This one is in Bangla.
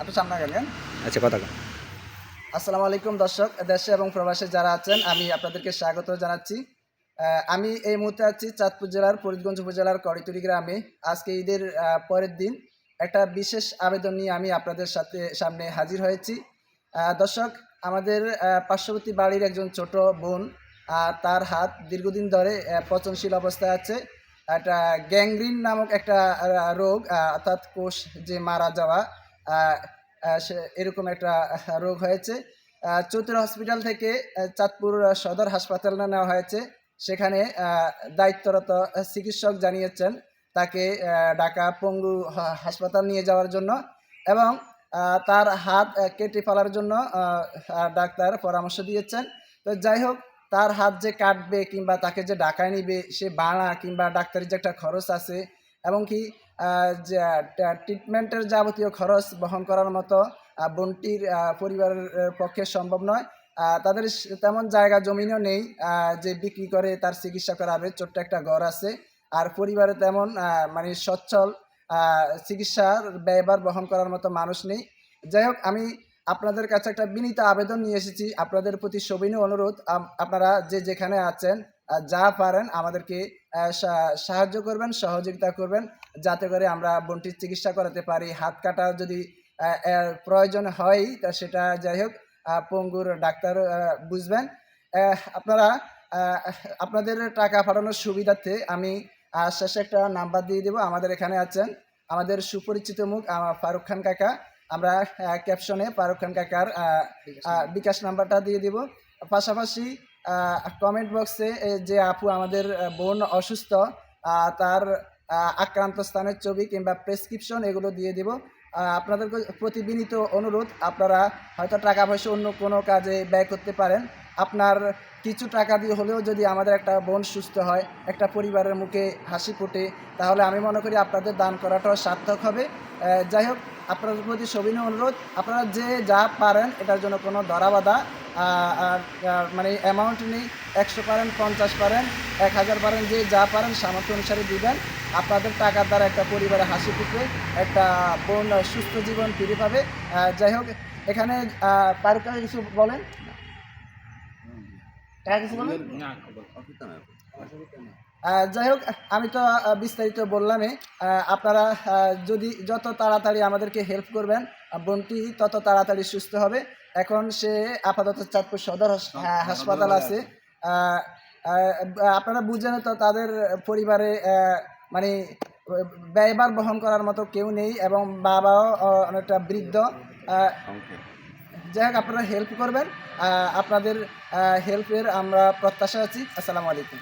একটু সামনে গেলেন আচ্ছা কথা আসসালামু আলাইকুম দর্শক দেশে এবং প্রবাসে যারা আছেন আমি আপনাদেরকে স্বাগত জানাচ্ছি। আমি এই মুহূর্তে আছি চাঁদপুর জেলার ফরিদগঞ্জ উপজেলার করিতুরি গ্রামে। আজকে ঈদের পরের দিন একটা বিশেষ আবেদন নিয়ে আমি আপনাদের সাথে সামনে হাজির হয়েছি। দর্শক আমাদের পার্শ্ববর্তী বাড়ির একজন ছোট বোন তার হাত দীর্ঘদিন ধরে পচনশীল অবস্থায় আছে। একটা গ্যাংগ্রিন নামক একটা রোগ অর্থাৎ কোষ যে মারা যাওয়া এরকম একটা রোগ হয়েছে। চতুর হসপিটাল থেকে চাঁদপুর সদর হাসপাতালে নেওয়া হয়েছে। সেখানে দায়িত্বরত চিকিৎসক জানিয়েছেন তাকে ঢাকা পঙ্গু হাসপাতাল নিয়ে যাওয়ার জন্য এবং তার হাত কেটে ফেলার জন্য ডাক্তার পরামর্শ দিয়েছেন। তো যাই হোক তার হাত যে কাটবে কিংবা তাকে যে ডাকায় নিবে, সে বাড়া কিংবা ডাক্তারের যে একটা খরচ আছে, এবং কি ট্রিটমেন্টের যাবতীয় খরচ বহন করার মতো বোনটির পরিবারের পক্ষে সম্ভব নয়। তাদের তেমন জায়গা জমিনও নেই যে বিক্রি করে তার চিকিৎসা করাবে, ছোট্ট একটা ঘর আছে। আর পরিবারে তেমন মানে সচ্ছল চিকিৎসার ব্যয়ভার বহন করার মতো মানুষ নেই। যাই হোক, আমি আপনাদের কাছে একটা বিনীত আবেদন নিয়ে এসেছি। আপনাদের প্রতি সবিনয় অনুরোধ। আপনারা যে যেখানে আছেন যা পারেন আমাদেরকে সাহায্য করবেন, সহযোগিতা করবেন, যাতে করে আমরা বোনটির চিকিৎসা করাতে পারি। হাত কাটা যদি প্রয়োজন হয় তা সেটা যাই হোক পঙ্গুর ডাক্তার বুঝবেন। আপনারা আপনাদের টাকা পাঠানোর সুবিধার্থে আমি শেষে একটা নাম্বার দিয়ে দেবো। আমাদের এখানে আছেন, আমাদের সুপরিচিত মুখ ফারুক খান কাকা। আমরা ক্যাপশনে ফারুক খান কাকার বিকাশ নাম্বারটা দিয়ে দিব। পাশাপাশি কমেন্ট বক্সে যে আপু আমাদের বোন অসুস্থ তার আক্রান্ত স্থানের ছবি কিংবা প্রেসক্রিপশন এগুলো দিয়ে দিব। আপনাদের প্রতি বিনীত অনুরোধ আপনারা হয়তো টাকা পয়সা অন্য কোনো কাজে ব্যয় করতে পারেন। আপনার কিছু টাকা দিয়ে হলেও যদি আমাদের একটা বোন সুস্থ হয়, একটা পরিবারের মুখে হাসি ফোটে, তাহলে আমি মনে করি আপনাদের দান করাটাও সার্থক হবে। যাই হোক, আপনাদের প্রতি সবিনয় অনুরোধ, আপনারা যে যা পারেন, এটার জন্য কোনো আর মানে অ্যামাউন্ট নেই, একশো পারেন, পঞ্চাশ পারেন, এক হাজার পারেন, যে যা পারেন সামর্থ্য অনুসারে দিবেন। আপনাদের টাকার দ্বারা একটা পরিবারে হাসি ফুটবে, একটা বোন সুস্থ জীবন ফিরে পাবে। যাই হোক, এখানে তার কিছু বলেন কাকা কিছু বলেন আহ, যাই হোক আমি তো বিস্তারিত বললামই। আপনারা যদি যত তাড়াতাড়ি আমাদেরকে হেল্প করবেন বোনটি তত তাড়াতাড়ি সুস্থ হবে। এখন সে আপাতত চাঁদপুর সদর হাস- হ্যাঁ, হাসপাতাল আছে। আপনারা বুঝেন তো তাদের পরিবারে মানে ব্যয়বার বহন করার মতো কেউ নেই এবং বাবাও অনেকটা বৃদ্ধ। যাই হোক আপনারা হেল্প করবেন। আপনাদের হেল্পের আমরা প্রত্যাশা আছি। আসসালামু আলাইকুম।